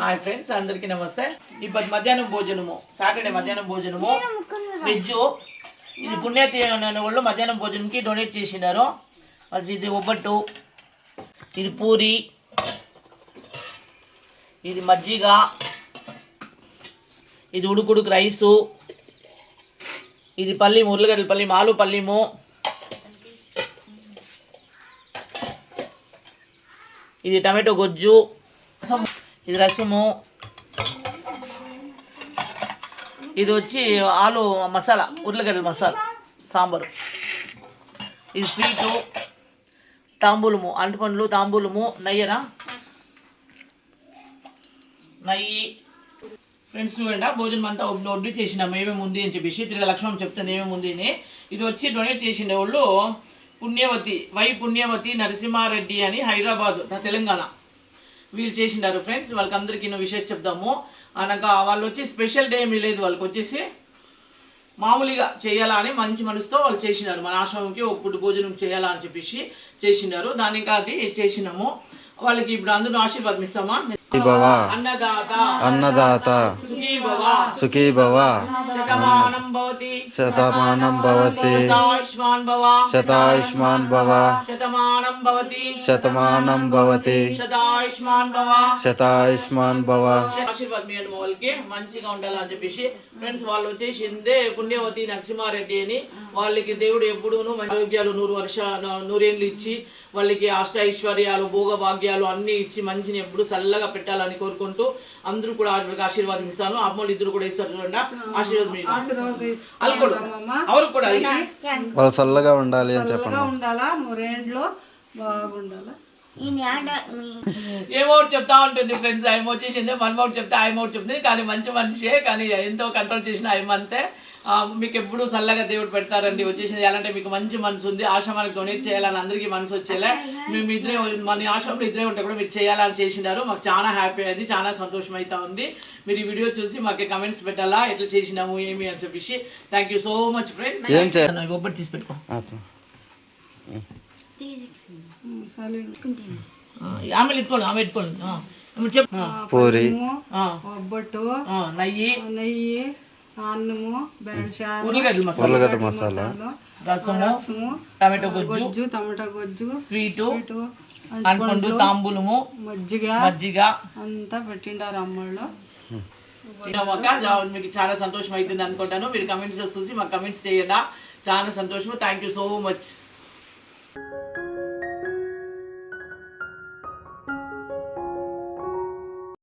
Hi friends అందరికీ నమస్తే. ఇప్పుడు మధ్యాహ్నం భోజనము. సాటర్డే మధ్యాహ్నం భోజనము. వెజ్. ఇది పుణ్యతి వాళ్ళు మధ్యాహ్నం భోజనంకి డొనేట్ చేసినారు. వాళ్ళు ఇది ఒబ్బట్టు ఇది పూరి ఇది మజ్జిగ ఇది ఉడుకుడుకు రైసు ఇది పల్లీము ఉర్లగడ్డల పల్లీము ఆలు పల్లీము. ఇది టమాటో గొజ్జు. రసం ఇది రసము. ఇది వచ్చి ఆలు మసాలా ఉర్లగడ్డల మసాలా సాంబారు. ఇది స్వీటు తాంబూలము అంటుపండ్లు తాంబూలము నెయ్యరా నెయ్యి. ఫ్రెండ్స్ చూడండి భోజనం అంతా ఒడ్డు ఒడ్డు చేసినాము ఏమేమి ఉంది అని చెప్పేసి తిరిగి లక్ష్మణ్ చెప్తాను ఏమేమి ఉంది అని. ఇది వచ్చి డొనేట్ చేసిన వాళ్ళు పుణ్యవతి వై పుణ్యవతి నరసింహారెడ్డి అని హైదరాబాద్ నా తెలంగాణ. వీళ్ళు చేసినారు ఫ్రెండ్స్. వాళ్ళకి అందరికీ ఇన్నో విషయం చెప్దాము. అనగా వాళ్ళు వచ్చి స్పెషల్ డే ఏమీ లేదు. వాళ్ళకి వచ్చేసి మామూలుగా చేయాలా అని మంచి మనసుతో వాళ్ళు చేసినారు. మన ఆశ్రమంకి ఒక పుట్టు భోజనం చేయాలా అని చెప్పేసి చేసినారు. దానికి అది చేసినాము. వాళ్ళకి ఇప్పుడు అందరూ ఆశీర్వాదం ఇస్తామా? భవ అన్నదాత. అన్నదాత. సుఖీ భవ శతమానం భవతి. శతాయుష్మాన్ భవ శతమానం భవతి. శతాయుష్మాన్ భవ ఆశీర్వాదం ఇవ్వండి మా వాళ్ళకి మంచిగా ఉండాలని చెప్పేసి ఫ్రెండ్స్ వాళ్ళు వచ్చేసి ఇందే పుణ్యవతి నరసింహారెడ్డి అని. వాళ్ళకి దేవుడు ఎప్పుడూను ఆరోగ్యాలు నూరు వర్ష నూరేళ్ళు ఇచ్చి వాళ్ళకి అష్ట ఐశ్వర్యాలు భోగ భాగ్యాలు అన్ని ఇచ్చి మంచిని ఎప్పుడు చల్లగా పెట్టాలని కోరుకుంటూ అందరూ కూడా ఆశీర్వాదం ఇస్తాను. అమ్మోళ్ళు ఇద్దరు కూడా ఇస్తారు చూడండి. ఆశీర్వాదం అవరు కూడా. వాళ్ళు చల్లగా ఉండాలి అని చెప్పండి. ఉండాలా? నూరేండ్లో బాగుండాలా? ఏమో ఒకటి చెప్తా ఉంటుంది ఫ్రెండ్స్ ఆయన వచ్చేసింది మనం ఒకటి చెప్తే ఆయన ఒకటి చెప్తుంది. కానీ మంచి మనిషే కానీ ఎంతో కంట్రోల్ చేసిన ఆయన అంతే. మీకు ఎప్పుడు చల్లగా దేవుడు పెడతారండి వచ్చేసింది. ఎలా అంటే మీకు మంచి మనసు ఉంది ఆశ్రమానికి డొనేట్ చేయాలని అందరికీ మనసు వచ్చేలా. మేము ఇద్దరే మన ఆశ్రమంలో ఇద్దరే ఉంటే కూడా మీరు చేయాలని చేసినారు మాకు చాలా హ్యాపీ అది చాలా సంతోషం అవుతా ఉంది. మీరు ఈ వీడియో చూసి మాకు కమెంట్స్ పెట్టాలా ఎట్లా చేసినాము ఏమి అని చెప్పేసి. Thank you so much friends ఒబ్బటి తీసి పెట్టుకో. ఆమె ఇట్టుకోండి ఆమె ఇట్టుకోండి. పూరి. ఒబ్బట్టు నెయ్యి. నెయ్యి అన్నము ఉర్లగడ్డ మసాలా. రసము రసము టమాటో గొజ్జు గొజ్జు టమాటా గొజ్జు స్వీటు అంటుపండు తాంబూలము మజ్జిగ మజ్జిగ. అంతా పెట్టిండారు అమ్మళ్ళు. జా- మీకు చాలా సంతోషం అవుతుంది అనుకుంటాను. మీరు కమెంట్స్ చూసి మాకు కమెంట్స్ చేయండి. చాలా సంతోషం థ్యాంక్ యూ సో మచ్